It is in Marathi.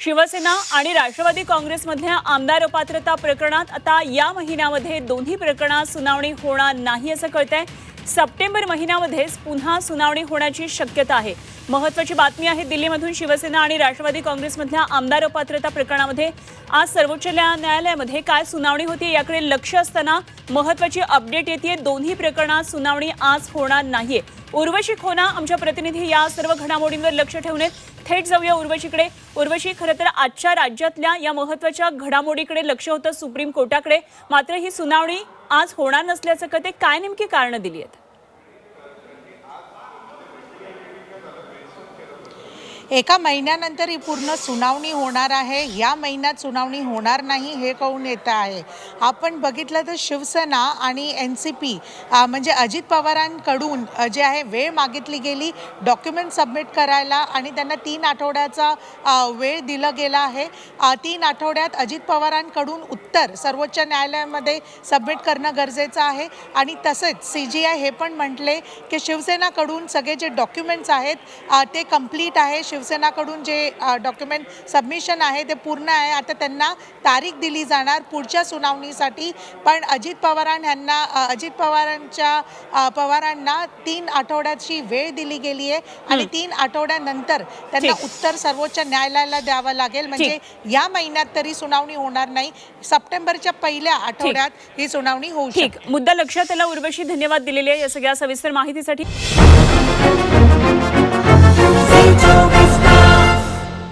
शिवसेना आणि राष्ट्रवादी काँग्रेसमधल्या आमदार अपात्रता प्रकरणात आता या महिन्यामध्ये दोन्ही प्रकरणात सुनावणी होणार नाही असं कळतंय. सप्टेंबर महिन्यामध्येच पुन्हा सुनावणी होण्याची शक्यता आहे. महत्वाची बातमी आहे दिल्लीमधून शिवसेना आणि राष्ट्रवादी काँग्रेसमधल्या आमदार अपात्रता प्रकरणामध्ये. आज सर्वोच्च न्यायालयामध्ये काय सुनावणी होती याकडे लक्ष असताना महत्वाची अपडेट येते दोन्ही प्रकरणात सुनावणी आज होणार नाहीये. उर्वशी खोना आमच्या प्रतिनिधी या सर्व घडामोडींवर लक्ष ठेवून थेट जाऊया उर्वशीकडे. उर्वशी खरं तर आजच्या राज्यातल्या या महत्त्वाच्या घडामोडीकडे लक्ष होतं सुप्रीम कोर्टाकडे. मात्र ही सुनावणी आज होणार नसल्याचं कधी काय नेमकी कारणं दिली आहेत? एका महिन्यानंतर ही पूर्ण सुनावणी होणार आहे. या महिन्यात सुनावणी होणार नाही हे कळून येतं आहे. आपण बघितलं तर शिवसेना आणि एन सी पी म्हणजे अजित पवारांकडून जे आहे वेळ मागितली गेली डॉक्युमेंट सबमिट करायला आणि त्यांना तीन आठवड्याचा वेळ दिला गेला आहे. तीन आठवड्यात अजित पवारांकडून उत्तर सर्वोच्च न्यायालयामध्ये सबमिट करणं गरजेचं आहे. आणि तसेच सी जी आय हे पण म्हटले की शिवसेनाकडून सगळे जे डॉक्युमेंट्स आहेत ते कंप्लीट आहे. शिवसेनाकडून जे डॉक्युमेंट सबमिशन आहे ते पूर्ण आहे. आता त्यांना तारीख दिली जाणार पुढच्या सुनावणीसाठी. पण अजित पवारां यांना अजित पवारांच्या पवारांना तीन आठवड्याची वेळ दिली गेली आहे. आणि तीन आठवड्यानंतर त्यांना. उत्तर सर्वोच्च न्यायालयाला द्यावं लागेल. म्हणजे या महिन्यात तरी सुनावणी होणार नाही. सप्टेंबरच्या पहिल्या आठवड्यात ही सुनावणी होऊ शकते. मुद्दा लक्षात आला. उर्वशी धन्यवाद दिलेले आहे या सगळ्या सविस्तर माहितीसाठी.